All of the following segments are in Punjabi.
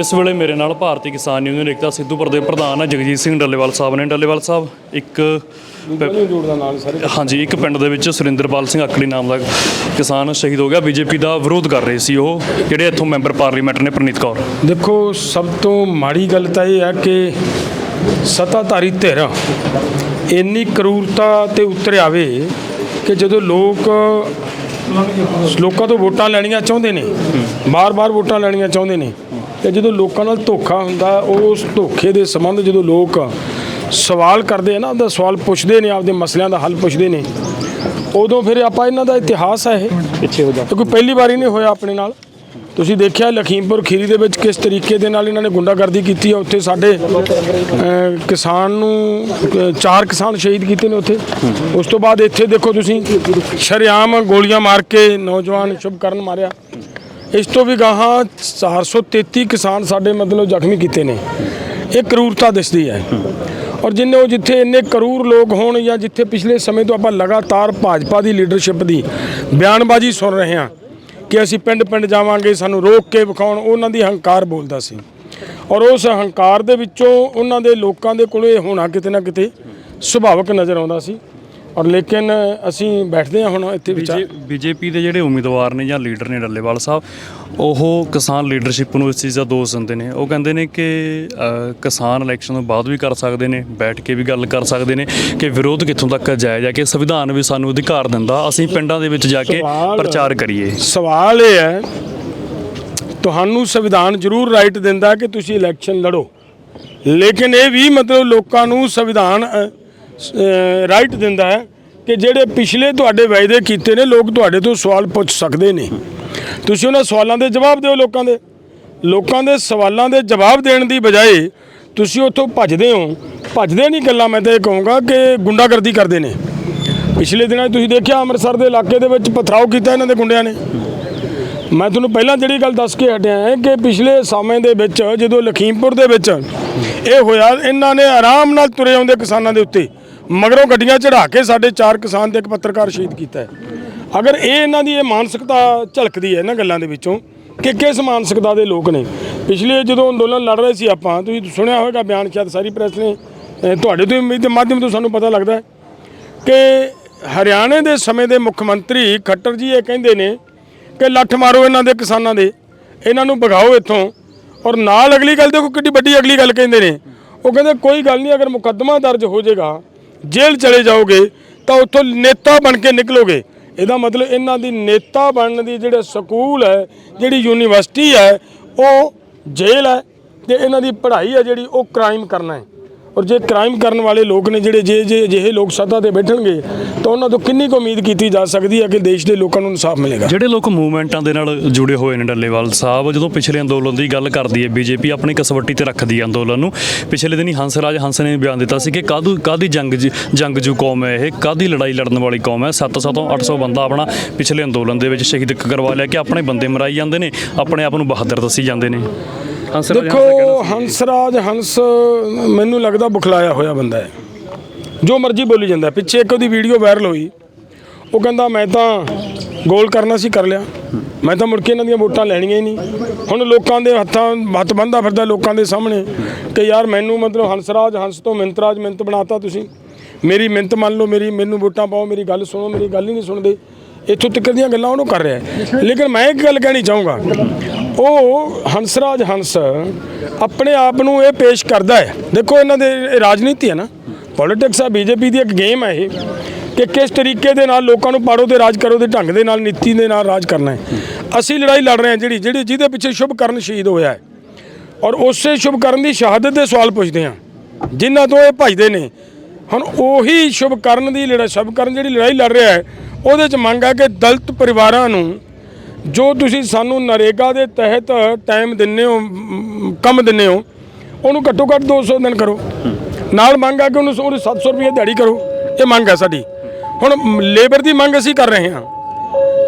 ਇਸ ਵੇਲੇ ਮੇਰੇ ਨਾਲ ਭਾਰਤੀ ਕਿਸਾਨ ਯੂਨੀਅਨ ਏਕਤਾ ਸਿੱਧੂਪੁਰ ਦੇ ਪ੍ਰਧਾਨ ਜਗਜੀਤ ਸਿੰਘ ਡੱਲੇਵਾਲ ਸਾਹਿਬ ਨੇ। ਡੱਲੇਵਾਲ ਸਾਹਿਬ ਇੱਕ ਹਾਂਜੀ ਇੱਕ ਪਿੰਡ ਦੇ ਵਿੱਚ ਸੁਰਿੰਦਰਪਾਲ ਸਿੰਘ ਅਕੜੀ ਨਾਮ ਦਾ ਕਿਸਾਨ ਸ਼ਹੀਦ ਹੋ ਗਿਆ। ਬੀਜੇਪੀ ਦਾ ਵਿਰੋਧ ਕਰ ਰਹੇ ਸੀ ਉਹ ਜਿਹੜੇ ਇੱਥੋਂ ਮੈਂਬਰ ਪਾਰਲੀਮੈਂਟ ਨੇ ਪ੍ਰਨੀਤ ਕੌਰ। ਦੇਖੋ ਸਭ ਤੋਂ ਮਾੜੀ ਗੱਲ ਤਾਂ ਇਹ ਹੈ ਕਿ ਸੱਤਾਧਾਰੀ ਧਿਰ ਇੰਨੀ ਕਰੂਰਤਾ ਤੇ ਉਤਰ ਆਵੇ ਕਿ ਜਦੋਂ ਲੋਕ ਲੋਕਾਂ ਤੋਂ ਵੋਟਾਂ ਲੈਣੀਆਂ ਚਾਹੁੰਦੇ ਨੇ ਬਾਰ-ਬਾਰ ਵੋਟਾਂ ਲੈਣੀਆਂ ਚਾਹੁੰਦੇ ਨੇ ਤੇ ਜਦੋਂ ਲੋਕਾਂ ਨਾਲ ਧੋਖਾ ਹੁੰਦਾ ਉਸ ਧੋਖੇ ਦੇ ਸੰਬੰਧ ਜਦੋਂ ਲੋਕ ਸਵਾਲ ਕਰਦੇ ਆ ਨਾ ਉਹਦਾ ਸਵਾਲ ਪੁੱਛਦੇ ਨੇ ਆਪਦੇ ਮਸਲਿਆਂ ਦਾ ਹੱਲ ਪੁੱਛਦੇ ਨੇ ਉਦੋਂ ਫਿਰ ਆਪਾਂ ਇਹਨਾਂ ਦਾ ਇਤਿਹਾਸ ਹੈ ਇਹ। ਪਿੱਛੇ ਹੋ ਜਾ। ਕੋਈ ਪਹਿਲੀ ਵਾਰੀ ਨਹੀਂ ਹੋਇਆ ਆਪਣੇ ਨਾਲ। ਤੁਸੀਂ ਦੇਖਿਆ ਲਖੀਮਪੁਰ ਖੀਰੀ ਦੇ ਵਿੱਚ ਕਿਸ ਤਰੀਕੇ ਦੇ ਨਾਲ ਇਹਨਾਂ ਨੇ ਗੁੰਡਾਗਰਦੀ ਕੀਤੀ ਹੈ ਉੱਥੇ ਸਾਡੇ ਕਿਸਾਨ ਨੂੰ ਚਾਰ ਕਿਸਾਨ ਸ਼ਹੀਦ ਕੀਤੇ ਨੇ ਉੱਥੇ। ਉਸ ਤੋਂ ਬਾਅਦ ਇੱਥੇ ਦੇਖੋ ਤੁਸੀਂ ਸ਼ਰੇਆਮ ਗੋਲੀਆਂ ਮਾਰ ਕੇ ਨੌਜਵਾਨ ਸ਼ੁਭਕਰਨ ਮਾਰਿਆ। ਇਸ ਤੋਂ ਵੀ ਗਾਹਾਂ 433 ਕਿਸਾਨ ਸਾਡੇ ਮਤਲਬ ਜ਼ਖਮੀ ਕੀਤੇ ਨੇ। ਇਹ ਕਰੂਰਤਾ ਦਿਸਦੀ ਹੈ। ਔਰ ਜਿੰਨੇ ਉਹ ਜਿੱਥੇ ਇੰਨੇ ਕਰੂਰ ਲੋਕ ਹੋਣ ਜਾਂ ਜਿੱਥੇ ਪਿਛਲੇ ਸਮੇਂ ਤੋਂ ਆਪਾਂ ਲਗਾਤਾਰ ਭਾਜਪਾ ਦੀ ਲੀਡਰਸ਼ਿਪ ਦੀ ਬਿਆਨਬਾਜ਼ੀ ਸੁਣ ਰਹੇ ਹਾਂ ਕਿ ਅਸੀਂ ਪਿੰਡ ਪਿੰਡ ਜਾਵਾਂਗੇ, ਸਾਨੂੰ ਰੋਕ ਕੇ ਵਿਖਾਉਣ, ਉਹਨਾਂ ਦੀ ਹੰਕਾਰ ਬੋਲਦਾ ਸੀ। ਔਰ ਉਸ ਹੰਕਾਰ ਦੇ ਵਿੱਚੋਂ ਉਹਨਾਂ ਦੇ ਲੋਕਾਂ ਦੇ ਕੋਲੇ ਹੋਣਾ ਕਿਤੇ ਨਾ ਕਿਤੇ ਸੁਭਾਵਕ ਨਜ਼ਰ ਆਉਂਦਾ ਸੀ। ਔਰ ਲੇਕਿਨ ਅਸੀਂ ਬੈਠਦੇ ਹਾਂ ਹੁਣ ਇੱਥੇ ਵਿਚਾਰ ਬੀਜੇਪੀ ਦੇ ਜਿਹੜੇ ਉਮੀਦਵਾਰ ਨੇ ਜਾਂ ਲੀਡਰ ਨੇ ਡੱਲੇਵਾਲ ਸਾਹਿਬ ਉਹ ਕਿਸਾਨ ਲੀਡਰਸ਼ਿਪ ਨੂੰ ਇਸ ਚੀਜ਼ ਦਾ ਦੋਸ਼ ਦਿੰਦੇ ਨੇ। ਉਹ ਕਹਿੰਦੇ ਨੇ ਕਿ ਕਿਸਾਨ ਇਲੈਕਸ਼ਨ ਤੋਂ ਬਾਅਦ ਵੀ ਕਰ ਸਕਦੇ ਨੇ ਬੈਠ ਕੇ ਵੀ ਗੱਲ ਕਰ ਸਕਦੇ ਨੇ ਕਿ ਵਿਰੋਧ ਕਿੱਥੋਂ ਤੱਕ ਜਾਇਜ਼ ਹੈ ਕਿ ਸੰਵਿਧਾਨ ਵੀ ਸਾਨੂੰ ਅਧਿਕਾਰ ਦਿੰਦਾ ਅਸੀਂ ਪਿੰਡਾਂ ਦੇ ਵਿੱਚ ਜਾ ਕੇ ਪ੍ਰਚਾਰ ਕਰੀਏ। ਸਵਾਲ ਇਹ ਹੈ ਤੁਹਾਨੂੰ ਸੰਵਿਧਾਨ ਜ਼ਰੂਰ ਰਾਈਟ ਦਿੰਦਾ ਕਿ ਤੁਸੀਂ ਇਲੈਕਸ਼ਨ ਲੜੋ। ਲੇਕਿਨ ਇਹ ਵੀ ਮਤਲਬ ਲੋਕਾਂ ਨੂੰ ਸੰਵਿਧਾਨ ਰਾਈਟ ਦਿੰਦਾ ਹੈ ਕਿ ਜਿਹੜੇ ਪਿਛਲੇ ਤੁਹਾਡੇ ਵਾਅਦੇ ਕੀਤੇ ਨੇ, ਲੋਕ ਤੁਹਾਡੇ ਤੋਂ ਸਵਾਲ ਪੁੱਛ ਸਕਦੇ ਨੇ। ਤੁਸੀਂ ਉਹਨਾਂ ਸਵਾਲਾਂ ਦੇ ਜਵਾਬ ਦਿਓ ਲੋਕਾਂ ਦੇ। ਲੋਕਾਂ ਦੇ ਸਵਾਲਾਂ ਦੇ ਜਵਾਬ ਦੇਣ ਦੀ ਬਜਾਏ ਤੁਸੀਂ ਉੱਥੋਂ ਭੱਜਦੇ ਹੋ। ਭੱਜਦੇ ਨਹੀਂ ਗੱਲਾਂ, ਮੈਂ ਤਾਂ ਇਹ ਕਹੂੰਗਾ ਕਿ ਗੁੰਡਾਗਰਦੀ ਕਰਦੇ ਨੇ। ਪਿਛਲੇ ਦਿਨਾਂ 'ਚ ਤੁਸੀਂ ਦੇਖਿਆ ਅੰਮ੍ਰਿਤਸਰ ਦੇ ਇਲਾਕੇ ਦੇ ਵਿੱਚ ਪਥਰਾਓ ਕੀਤਾ ਇਹਨਾਂ ਦੇ ਗੁੰਡਿਆਂ ਨੇ। ਮੈਂ ਤੁਹਾਨੂੰ ਪਹਿਲਾਂ ਜਿਹੜੀ ਗੱਲ ਦੱਸ ਕੇ ਹਟਿਆ ਹੈ ਕਿ ਪਿਛਲੇ ਸਮੇਂ ਦੇ ਵਿੱਚ ਜਦੋਂ ਲਖੀਮਪੁਰ ਦੇ ਵਿੱਚ ਇਹ ਹੋਇਆ, ਇਹਨਾਂ ਨੇ ਆਰਾਮ ਨਾਲ ਤੁਰੇ ਆਉਂਦੇ ਕਿਸਾਨਾਂ ਦੇ ਉੱਤੇ। ਮਗਰੋਂ ਗੱਡੀਆਂ ਚੜਾ ਕੇ ਸਾਡੇ ਚਾਰ ਕਿਸਾਨ ਤੇ ਇੱਕ ਪੱਤਰਕਾਰ ਸ਼ਹੀਦ ਕੀਤਾ ਹੈ। ਅਗਰ ਇਹ ਇਹਨਾਂ ਦੀ ਇਹ ਮਾਨਸਿਕਤਾ ਝਲਕਦੀ ਹੈ ਇਹਨਾਂ ਗੱਲਾਂ ਦੇ ਵਿੱਚੋਂ ਕਿ ਕਿਸ ਮਾਨਸਿਕਤਾ ਦੇ ਲੋਕ ਨੇ? ਪਿਛਲੇ ਜਦੋਂ ਅੰਦੋਲਨ ਲੜ ਰਹੇ ਸੀ ਆਪਾਂ, ਤੁਸੀਂ ਸੁਣਿਆ ਹੋਵੇਗਾ ਬਿਆਨ ਸ਼ਾਇਦ ਸਾਰੀ ਪ੍ਰੈਸ ਨੇ ਤੁਹਾਡੇ ਤੋਂ ਦੇ ਮਾਧਿਅਮ ਤੋਂ ਸਾਨੂੰ ਪਤਾ ਲੱਗਦਾ ਹੈ ਕਿ ਹਰਿਆਣੇ ਦੇ ਸਮੇਂ ਦੇ ਮੁੱਖ ਮੰਤਰੀ ਖੱਟਰ ਜੀ ਇਹ ਕਹਿੰਦੇ ਨੇ ਕਿ ਲੱਠ ਮਾਰੋ ਇਹਨਾਂ ਦੇ ਕਿਸਾਨਾਂ ਦੇ, ਇਹਨਾਂ ਨੂੰ ਭਗਾਓ ਇੱਥੋਂ। ਔਰ ਨਾਲ ਅਗਲੀ ਗੱਲ ਦੇਖੋ ਕਿੱਡੀ ਵੱਡੀ ਅਗਲੀ ਗੱਲ ਕਹਿੰਦੇ ਨੇ। ਉਹ ਕਹਿੰਦੇ ਕੋਈ ਗੱਲ ਨਹੀਂ, ਅਗਰ ਮੁਕੱਦਮਾ ਦਰਜ ਹੋ ਜਾਏਗਾ ਜੇਲ੍ਹ ਚਲੇ ਜਾਓਗੇ ਤਾਂ ਉੱਥੋਂ ਨੇਤਾ ਬਣ ਕੇ ਨਿਕਲੋਗੇ। ਇਹਦਾ ਮਤਲਬ ਇਹਨਾਂ ਦੀ ਨੇਤਾ ਬਣਨ ਦੀ ਜਿਹੜਾ ਸਕੂਲ ਹੈ, ਜਿਹੜੀ ਯੂਨੀਵਰਸਿਟੀ ਹੈ, ਉਹ ਜੇਲ੍ਹ ਹੈ ਤੇ ਇਹਨਾਂ ਦੀ ਪੜ੍ਹਾਈ ਹੈ ਜਿਹੜੀ ਉਹ ਕ੍ਰਾਈਮ ਕਰਨਾ ਹੈ। ਔਰ ਜੇ ਕ੍ਰਾਈਮ ਕਰਨ ਵਾਲੇ ਲੋਕ ਨੇ ਜਿਹੜੇ ਜੇ ਜੇ ਅਜਿਹੇ ਲੋਕ ਸੱਤਾ ਤੇ ਬੈਠਣਗੇ, ਤਾਂ ਉਹਨਾਂ ਤੋਂ ਕਿੰਨੀ ਕੁ ਉਮੀਦ ਕੀਤੀ ਜਾ ਸਕਦੀ ਹੈ ਕਿ ਦੇਸ਼ ਦੇ ਲੋਕਾਂ ਨੂੰ ਇਨਸਾਫ ਮਿਲੇਗਾ? ਜਿਹੜੇ ਲੋਕ ਮੂਵਮੈਂਟਾਂ ਦੇ ਨਾਲ ਜੁੜੇ ਹੋਏ ਨੇ ਡੱਲੇਵਾਲ ਸਾਹਿਬ, ਜਦੋਂ ਪਿਛਲੇ ਅੰਦੋਲਨ ਦੀ ਗੱਲ ਕਰਦੀ ਹੈ, ਬੀਜੇਪੀ ਆਪਣੀ ਕਸਵੱਟੀ ਤੇ ਰੱਖਦੀ ਹੈ ਅੰਦੋਲਨ ਨੂੰ। ਪਿਛਲੇ ਦਿਨੀ ਹੰਸਰਾਜ ਹੰਸ ਨੇ ਬਿਆਨ ਦਿੱਤਾ ਸੀ ਕਿ ਕਾਹਦੂ ਕਾਦੀ ਜੰਗ ਜੰਗ ਜੂ ਕੌਮ ਹੈ ਇਹ ਕਾਦੀ ਲੜਾਈ ਲੜਨ ਵਾਲੀ ਕੌਮ ਹੈ। 700 ਤੋਂ 800 ਬੰਦਾ ਆਪਣਾ ਪਿਛਲੇ ਅੰਦੋਲਨ ਦੇ ਵਿੱਚ ਸ਼ਹੀਦ ਕਰਵਾ ਲਿਆ ਕਿ ਆਪਣੇ ਬੰਦੇ ਮਰਾਈ ਜਾਂਦੇ ਨੇ, ਆਪਣੇ ਆਪ ਨੂੰ ਬਹਾਦਰ ਦੱਸੀ ਜਾਂਦੇ ਨੇ। ਹੰਸਰਾਜ ਹੰਸ ਦੇਖੋ ਸੀ। ਹੰਸਰਾਜ ਹੰਸ ਮੈਨੂੰ ਲੱਗਦਾ ਬੁਖਲਾਇਆ ਹੋਇਆ ਬੰਦਾ ਹੈ। ਜੋ ਮਰਜ਼ੀ ਬੋਲੀ ਜਾਂਦਾ। ਪਿੱਛੇ ਇੱਕ ਉਹਦੀ ਵੀਡੀਓ ਵਾਇਰਲ ਹੋਈ। ਉਹ ਕਹਿੰਦਾ ਮੈਂ ਤਾਂ ਗੋਲ ਕਰਨਾ ਸੀ ਕਰ ਲਿਆ। ਮੈਂ ਤਾਂ ਮੁੜ ਕੇ ਇਹਨਾਂ ਦੀਆਂ ਵੋਟਾਂ ਲੈਣੀਆਂ ਹੀ ਨਹੀਂ। ਹੁਣ ਲੋਕਾਂ ਦੇ ਹੱਥਾਂ ਹੱਥ ਬੰਦਾ ਫਿਰਦਾ ਲੋਕਾਂ ਦੇ ਸਾਹਮਣੇ ਕਿ ਯਾਰ ਮੈਨੂੰ ਮਤਲਬ ਹੰਸਰਾਜ ਹੰਸ ਤੋਂ ਮਿੰਤਰਾਜ ਮਿੰਤ ਬਣਾਤਾ ਤੁਸੀਂ। ਮੇਰੀ ਮਿੰਤ ਮੰਨ ਲਓ ਮੇਰੀ ਮੈਨੂੰ ਵੋਟਾਂ ਪਾਓ ਮੇਰੀ ਗੱਲ ਸੁਣੋ ਮੇਰੀ ਗੱਲ ਹੀ ਨਹੀਂ ਸੁਣਦੇ। ਇੱਥੋਂ ਤੱਕ ਦੀਆਂ ਗੱਲਾਂ ਉਹਨੂੰ ਕਰ ਰਿਹਾ ਲੇਕਿਨ ਮੈਂ ਇੱਕ ਗੱਲ ਕਹਿਣੀ ਚਾਹੂੰਗਾ। ਉਹ ਹੰਸਰਾਜ ਹੰਸ ਆਪਣੇ ਆਪ ਨੂੰ ਇਹ ਪੇਸ਼ ਕਰਦਾ ਹੈ। ਦੇਖੋ, ਇਹਨਾਂ ਦੇ ਇਹ ਰਾਜਨੀਤੀ ਹੈ ਨਾ। ਪੋਲਿਟਿਕਸ ਆ ਬੀਜੇਪੀ ਦੀ ਇੱਕ ਗੇਮ ਹੈ ਇਹ ਕਿ ਕਿਸ ਤਰੀਕੇ ਦੇ ਨਾਲ ਲੋਕਾਂ ਨੂੰ ਪਾੜੋ ਤੇ ਰਾਜ ਕਰੋ ਦੇ ਢੰਗ ਦੇ ਨਾਲ, ਨੀਤੀ ਦੇ ਨਾਲ ਰਾਜ ਕਰਨਾ ਹੈ। ਅਸੀਂ ਲੜਾਈ ਲੜ ਰਹੇ ਹਾਂ ਜਿਹੜੀ ਜਿਹੜੀ ਜਿਹਦੇ ਪਿੱਛੇ ਸ਼ੁਭਕਰਨ ਸ਼ਹੀਦ ਹੋਇਆ ਹੈ। ਔਰ ਉਸੇ ਸ਼ੁਭਕਰਨ ਦੀ ਸ਼ਹਾਦਤ ਦੇ ਸਵਾਲ ਪੁੱਛਦੇ ਹਾਂ। ਜਿਨ੍ਹਾਂ ਤੋਂ ਇਹ ਭਜਦੇ ਨੇ, ਹੁਣ ਉਹੀ ਸ਼ੁਭਕਰਨ ਦੀ ਲੜਾਈ, ਸ਼ੁਭਕਰਨ ਜਿਹੜੀ ਲੜਾਈ ਲੜ ਰਿਹਾ ਹੈ, ਉਹਦੇ ਚ ਮੰਗ ਹੈ ਕਿ ਦਲਿਤ ਪਰਿਵਾਰਾਂ ਨੂੰ ਜੋ ਤੁਸੀਂ ਸਾਨੂੰ ਨਰੇਗਾ ਦੇ ਤਹਿਤ ਟਾਈਮ ਦਿੰਨੇ ਹੋ ਕੰਮ ਦਿੰਨੇ ਹੋ, ਉਹਨੂੰ ਘੱਟੋ ਘੱਟ 200 ਦਿਨ ਕਰੋ। ਨਾਲ ਮੰਗ ਆ ਕਿ ਉਹਨੂੰ ਉਹਨੂੰ 700 ਰੁਪਏ ਦਿਹਾੜੀ ਕਰੋ। ਇਹ ਮੰਗ ਹੈ ਸਾਡੀ। ਹੁਣ ਲੇਬਰ ਦੀ ਮੰਗ ਅਸੀਂ ਕਰ ਰਹੇ ਹਾਂ।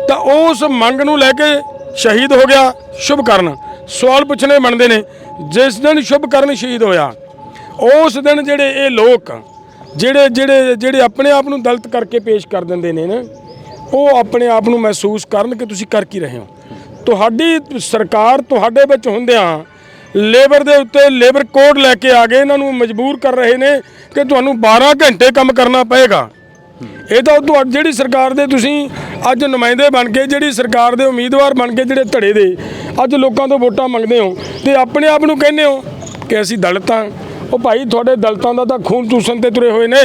ਤਾਂ ਉਸ ਮੰਗ ਨੂੰ ਲੈ ਕੇ ਸ਼ਹੀਦ ਹੋ ਗਿਆ ਸ਼ੁਭ ਕਰਨ ਸਵਾਲ ਪੁੱਛਣੇ ਬਣਦੇ ਨੇ, ਜਿਸ ਦਿਨ ਸ਼ੁਭ ਕਰਨ ਸ਼ਹੀਦ ਹੋਇਆ, ਉਸ ਦਿਨ ਜਿਹੜੇ ਇਹ ਲੋਕ, ਜਿਹੜੇ ਜਿਹੜੇ ਜਿਹੜੇ ਆਪਣੇ ਆਪ ਨੂੰ ਦਲਤ ਕਰਕੇ ਪੇਸ਼ ਕਰ ਦਿੰਦੇ ਨੇ ਨਾ ਉਹ ਆਪਣੇ ਆਪ ਨੂੰ ਮਹਿਸੂਸ ਕਰਨ ਕਿ ਤੁਸੀਂ ਕਰ ਕੀ ਰਹੇ ਹੋ। ਤੁਹਾਡੀ ਸਰਕਾਰ ਤੁਹਾਡੇ ਵਿੱਚ ਹੁੰਦਿਆਂ ਲੇਬਰ ਦੇ ਉੱਤੇ ਲੇਬਰ ਕੋਡ ਲੈ ਕੇ ਆ ਗਏ ਇਹਨਾਂ ਨੂੰ ਮਜਬੂਰ ਕਰ ਰਹੇ ਨੇ ਕਿ ਤੁਹਾਨੂੰ 12 ਘੰਟੇ ਕੰਮ ਕਰਨਾ ਪਏਗਾ। ਇਹ ਤਾਂ ਤੁਹਾਡੀ ਜਿਹੜੀ ਸਰਕਾਰ ਦੇ ਤੁਸੀਂ ਅੱਜ ਨੁਮਾਇੰਦੇ ਬਣ ਕੇ, ਜਿਹੜੀ ਸਰਕਾਰ ਦੇ ਉਮੀਦਵਾਰ ਬਣ ਕੇ ਜਿਹੜੇ ਧੜੇ ਦੇ ਅੱਜ ਲੋਕਾਂ ਤੋਂ ਵੋਟਾਂ ਮੰਗਦੇ ਹੋ ਤੇ ਆਪਣੇ ਆਪ ਨੂੰ ਕਹਿੰਦੇ ਹੋ ਕਿ ਅਸੀਂ ਦਲਿਤ ਹਾਂ। ਉਹ ਭਾਈ ਤੁਹਾਡੇ ਦਲਤਾਂ ਦਾ ਤਾਂ ਖੂਨ ਚੂਸਣ ਤੇ ਤੁਰੇ ਹੋਏ ਨੇ।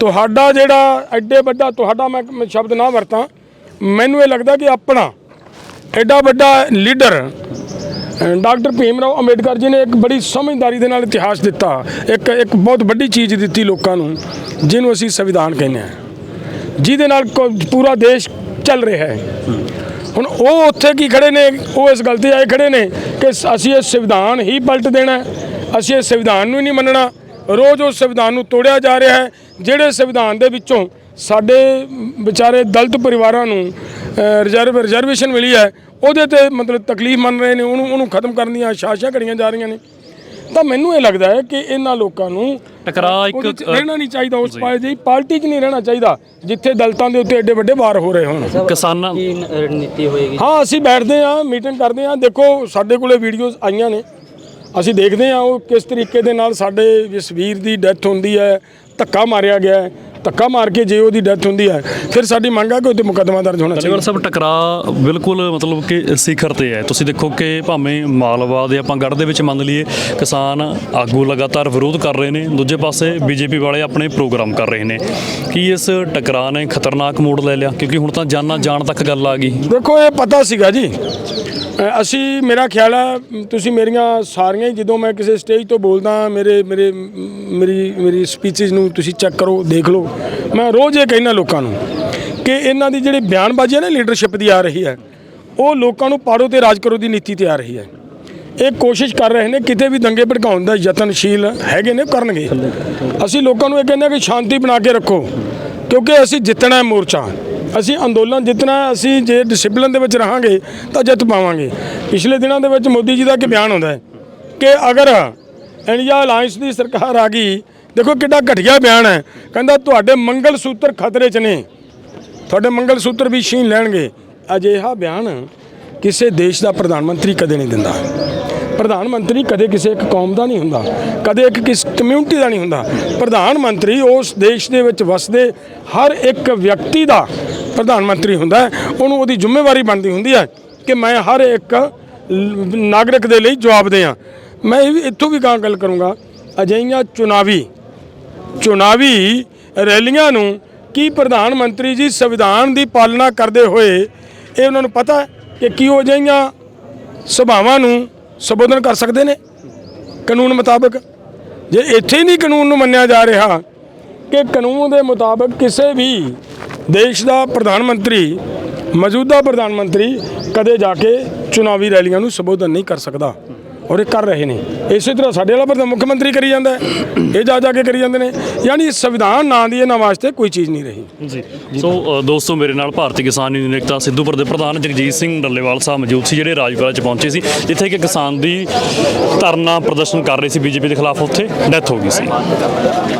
ਤੁਹਾਡਾ ਜਿਹੜਾ ਐਡੇ ਵੱਡਾ ਤੁਹਾਡਾ ਮੈਂ ਸ਼ਬਦ ਨਾ ਵਰਤਾਂ, ਮੈਨੂੰ ਇਹ ਲੱਗਦਾ ਕਿ ਆਪਣਾ ਐਡਾ ਵੱਡਾ ਲੀਡਰ ਡਾਕਟਰ ਭੀਮ ਰਾਓ ਅੰਬੇਡਕਰ ਜੀ ਨੇ ਇੱਕ ਬੜੀ ਸਮਝਦਾਰੀ ਦੇ ਨਾਲ ਇਤਿਹਾਸ ਦਿੱਤਾ, ਇੱਕ ਇੱਕ ਬਹੁਤ ਵੱਡੀ ਚੀਜ਼ ਦਿੱਤੀ ਲੋਕਾਂ ਨੂੰ, ਜਿਹਨੂੰ ਅਸੀਂ ਸੰਵਿਧਾਨ ਕਹਿੰਦੇ ਹਾਂ। ਜਿਹਦੇ ਨਾਲ ਕੋ- ਪੂਰਾ ਦੇਸ਼ ਚੱਲ ਰਿਹਾ ਹੈ। ਹੁਣ ਉਹ ਉੱਥੇ ਕੀ ਖੜੇ ਨੇ, ਉਹ ਇਸ ਗੱਲ ਤੇ ਆਏ ਖੜੇ ਨੇ ਕਿ ਅਸੀਂ ਇਹ ਸੰਵਿਧਾਨ ਹੀ ਪਲਟ ਦੇਣਾ ਅਸੀਂ ਇਹ ਸੰਵਿਧਾਨ ਨੂੰ ਹੀ ਨਹੀਂ ਮੰਨਣਾ। ਰੋਜ਼ ਉਸ ਸੰਵਿਧਾਨ ਨੂੰ ਤੋੜਿਆ ਜਾ ਰਿਹਾ ਹੈ ਜਿਹੜੇ ਸੰਵਿਧਾਨ ਦੇ ਵਿੱਚੋਂ ਸਾਡੇ ਵਿਚਾਰੇ ਦਲਿਤ ਪਰਿਵਾਰਾਂ ਨੂੰ ਰਿਜ਼ਰਵ ਰਿਜ਼ਰਵੇਸ਼ਨ ਮਿਲੀ ਹੈ ਉਹਦੇ ਤੇ ਮਤਲਬ ਤਕਲੀਫ ਮੰਨ ਰਹੇ ਨੇ ਉਹਨੂੰ ਉਹਨੂੰ ਖਤਮ ਕਰਨ ਦੀਆਂ ਆਸ਼ਾਸ਼ਾਂ ਕਰੀਆਂ ਜਾ ਰਹੀਆਂ ਨੇ। ਤਾਂ ਮੈਨੂੰ ਇਹ ਲੱਗਦਾ ਹੈ ਕਿ ਇਹਨਾਂ ਲੋਕਾਂ ਨੂੰ ਟਕਰਾਅ ਇੱਕ, ਰਹਿਣਾ ਨਹੀਂ ਚਾਹੀਦਾ ਉਸ ਪਾਰਟੀ ਪਾਰਟੀ 'ਚ ਨਹੀਂ ਰਹਿਣਾ ਚਾਹੀਦਾ ਜਿੱਥੇ ਦਲਿਤਾਂ ਦੇ ਉੱਤੇ ਐਡੇ ਵੱਡੇ ਵਾਰ ਹੋ ਰਹੇ ਹੋਣ। ਕਿਸਾਨਾਂ ਕੀ ਰਣਨੀਤੀ ਹੋਏਗੀ? ਹਾਂ ਅਸੀਂ ਬੈਠਦੇ ਹਾਂ ਮੀਟਿੰਗ ਕਰਦੇ ਹਾਂ। ਦੇਖੋ ਸਾਡੇ ਕੋਲੇ ਵੀਡੀਓਜ਼ ਆਈਆਂ ਨੇ। ਅਸੀਂ ਦੇਖਦੇ ਹਾਂ ਉਹ ਕਿਸ ਤਰੀਕੇ ਦੇ ਨਾਲ ਸਾਡੇ ਇਸ ਵੀਰ ਦੀ ਡੈਥ ਹੁੰਦੀ ਹੈ ਧੱਕਾ ਮਾਰਿਆ ਗਿਆ ਹੈ ਧੱਕਾ ਮਾਰ ਕੇ ਜੇ ਉਹਦੀ ਡੈਥ ਹੁੰਦੀ ਹੈ ਫਿਰ ਸਾਡੀ ਮੰਗ ਹੈ ਕਿ ਉੱਤੇ ਮੁਕੱਦਮਾ ਦਰਜ ਹੋਣਾ ਚਾਹੀਦਾ। ਸਾਹਿਬ ਟਕਰਾਅ ਬਿਲਕੁਲ ਮਤਲਬ ਕਿ ਸਿਖਰ ਤੇ ਹੈ। ਤੁਸੀਂ ਦੇਖੋ ਕਿ ਭਾਵੇਂ ਮਾਲਵਾ ਦੇ ਆਪਾਂ ਗੜ੍ਹ ਦੇ ਵਿੱਚ ਮੰਨ ਲਈਏ ਕਿਸਾਨ ਆਗੂ ਲਗਾਤਾਰ ਵਿਰੋਧ ਕਰ ਰਹੇ ਨੇ ਦੂਜੇ ਪਾਸੇ ਬੀਜੇਪੀ ਵਾਲੇ ਆਪਣੇ ਪ੍ਰੋਗਰਾਮ ਕਰ ਰਹੇ ਨੇ। ਕੀ ਇਸ ਟਕਰਾਅ ਨੇ ਖਤਰਨਾਕ ਮੋੜ ਲੈ ਲਿਆ? ਕਿਉਂਕਿ ਹੁਣ ਤਾਂ ਜਾਨਾਂ ਜਾਣ ਤੱਕ ਗੱਲ ਆ ਗਈ। ਦੇਖੋ ਇਹ ਪਤਾ ਸੀਗਾ ਜੀ। ਅਸੀਂ, ਮੇਰਾ ਖਿਆਲ ਹੈ ਤੁਸੀਂ ਮੇਰੀਆਂ ਸਾਰੀਆਂ ਹੀ, ਜਦੋਂ ਮੈਂ ਕਿਸੇ ਸਟੇਜ ਤੋਂ ਬੋਲਦਾ, ਮੇਰੇ ਮੇਰੇ ਮੇਰੀ ਮੇਰੀ ਸਪੀਚਸ ਨੂੰ ਤੁਸੀਂ ਚੈੱਕ ਕਰੋ, ਦੇਖ ਲਓ। ਮੈਂ ਰੋਜ਼ ਇਹ ਕਹਿੰਦਾ ਲੋਕਾਂ ਨੂੰ ਕਿ ਇਹਨਾਂ ਦੀ ਜਿਹੜੀ ਬਿਆਨਬਾਜ਼ੀ ਹੈ ਨਾ ਲੀਡਰਸ਼ਿਪ ਦੀ ਆ ਰਹੀ ਹੈ, ਉਹ ਲੋਕਾਂ ਨੂੰ ਪਾੜੋ ਤੇ ਰਾਜ ਕਰੋ ਦੀ ਨੀਤੀ ਤੇ ਆ ਰਹੀ ਹੈ। ਇਹ ਕੋਸ਼ਿਸ਼ ਕਰ ਰਹੇ ਨੇ, ਕਿਤੇ ਵੀ ਦੰਗੇ ਭੜਕਾਉਣ ਦਾ ਯਤਨਸ਼ੀਲ ਹੈਗੇ ਨੇ ਕਰਨਗੇ। ਅਸੀਂ ਲੋਕਾਂ ਨੂੰ ਇਹ ਕਹਿੰਦੇ ਕਿ ਸ਼ਾਂਤੀ ਬਣਾ ਕੇ ਰੱਖੋ, ਕਿਉਂਕਿ ਅਸੀਂ ਜਿੱਤਣਾ ਹੈ ਮੋਰਚਾ। ਅਸੀਂ ਅੰਦੋਲਨ ਜਿੱਤਣਾ ਅਸੀਂ ਜੇ ਡਿਸਪਲਿਨ ਦੇ ਵਿੱਚ ਰਹਾਂਗੇ ਤਾਂ ਜਿੱਤ ਪਾਵਾਂਗੇ। ਪਿਛਲੇ ਦਿਨਾਂ ਦੇ ਵਿੱਚ ਮੋਦੀ ਜੀ ਦਾ ਇੱਕ ਬਿਆਨ ਹੁੰਦਾ ਹੈ ਕਿ ਅਗਰ ਇੰਡੀਆ ਅਲਾਈਅੰਸ ਦੀ ਸਰਕਾਰ ਆ ਗਈ, ਦੇਖੋ ਕਿੱਡਾ ਘਟੀਆ ਬਿਆਨ ਹੈ। ਕਹਿੰਦਾ ਤੁਹਾਡੇ ਮੰਗਲ ਸੂਤਰ ਖਤਰੇ 'ਚ ਨੇ। ਤੁਹਾਡੇ ਮੰਗਲ ਸੂਤਰ ਵੀ ਛੀਨ ਲੈਣਗੇ। ਅਜਿਹਾ ਬਿਆਨ ਕਿਸੇ ਦੇਸ਼ ਦਾ ਪ੍ਰਧਾਨ ਮੰਤਰੀ ਕਦੇ ਨਹੀਂ ਦਿੰਦਾ। ਪ੍ਰਧਾਨ ਮੰਤਰੀ ਕਦੇ ਕਿਸੇ ਇੱਕ ਕੌਮ ਦਾ ਨਹੀਂ ਹੁੰਦਾ, ਕਦੇ ਇੱਕ ਕਿਸ ਕਮਿਊਨਿਟੀ ਦਾ ਨਹੀਂ ਹੁੰਦਾ। ਪ੍ਰਧਾਨ ਮੰਤਰੀ ਉਸ ਦੇਸ਼ ਦੇ ਵਿੱਚ ਵਸਦੇ ਹਰ ਇੱਕ ਵਿਅਕਤੀ ਦਾ ਪ੍ਰਧਾਨ ਮੰਤਰੀ ਹੁੰਦਾ ਉਹਨੂੰ ਉਹਦੀ ਜ਼ਿੰਮੇਵਾਰੀ ਬਣਦੀ ਹੁੰਦੀ ਹੈ ਕਿ ਮੈਂ ਹਰ ਇੱਕ ਨਾਗਰਿਕ ਦੇ ਲਈ ਜਵਾਬ ਦਿਆਂ ਮੈਂ ਇਹ ਵੀ ਇੱਥੋਂ ਵੀ ਗਾਂ ਗੱਲ ਕਰੂੰਗਾ, ਅਜਿਹੀਆਂ ਚੁਣਾਵੀ ਚੁਣਾਵੀ ਰੈਲੀਆਂ ਨੂੰ ਕੀ ਪ੍ਰਧਾਨ ਮੰਤਰੀ ਜੀ ਸੰਵਿਧਾਨ ਦੀ ਪਾਲਣਾ ਕਰਦੇ ਹੋਏ ਇਹ ਉਹਨਾਂ ਨੂੰ ਪਤਾ ਕਿ ਕੀ ਉਹ ਜਿਹੀਆਂ ਸਭਾਵਾਂ ਨੂੰ ਸੰਬੋਧਨ ਕਰ ਸਕਦੇ ਨੇ ਕਾਨੂੰਨ ਮੁਤਾਬਕ। ਜੇ ਇੱਥੇ ਹੀ ਨਹੀਂ ਕਾਨੂੰਨ ਨੂੰ ਮੰਨਿਆ ਜਾ ਰਿਹਾ ਕਿ ਕਾਨੂੰਨ ਦੇ ਮੁਤਾਬਕ ਕਿਸੇ ਵੀ ਦੇਸ਼ ਦਾ ਪ੍ਰਧਾਨ ਮੰਤਰੀ, ਮੌਜੂਦਾ ਪ੍ਰਧਾਨ ਮੰਤਰੀ ਕਦੇ ਜਾ ਕੇ ਚੁਣਾਵੀ ਰੈਲੀਆਂ ਨੂੰ ਸੰਬੋਧਨ ਨਹੀਂ ਕਰ ਸਕਦਾ। ਔਰ ਇਹ ਕਰ ਰਹੇ ਨੇ। ਇਸੇ ਤਰ੍ਹਾਂ ਸਾਡੇ ਵਾਲਾ ਪ੍ਰਧਾਨ ਮੁੱਖ ਮੰਤਰੀ ਕਰੀ ਜਾਂਦਾ ਹੈ। ਇਹ ਜਾ ਜਾ ਕੇ ਕਰੀ ਜਾਂਦੇ ਨੇ। ਯਾਨੀ ਸੰਵਿਧਾਨ ਨਾਂ ਦੀ ਇਹਨਾਂ ਵਾਸਤੇ ਕੋਈ ਚੀਜ਼ ਨਹੀਂ ਰਹੀ। ਜੀ। ਸੋ ਅ, ਦੋਸਤੋ ਮੇਰੇ ਨਾਲ ਭਾਰਤੀ ਕਿਸਾਨ ਯੂਨੀਅਨ ਏਕਤਾ ਸਿੱਧੂਪੁਰ ਦੇ ਪ੍ਰਧਾਨ ਜਗਜੀਤ ਸਿੰਘ ਡੱਲੇਵਾਲ ਸਾਹਿਬ ਮੌਜੂਦ ਸੀ ਜਿਹੜੇ ਰਾਜਪੁਰਾ ਚ ਪਹੁੰਚੇ ਸੀ ਜਿੱਥੇ ਕਿ ਕਿਸਾਨ ਦੀ ਧਰਨਾ ਪ੍ਰਦਰਸ਼ਨ ਕਰ ਰਹੇ ਸੀ। ਬੀਜੇਪੀ ਦੇ ਖਿਲਾਫ ਉੱਥੇ ਡੈਥ ਹੋ ਗਈ ਸੀ।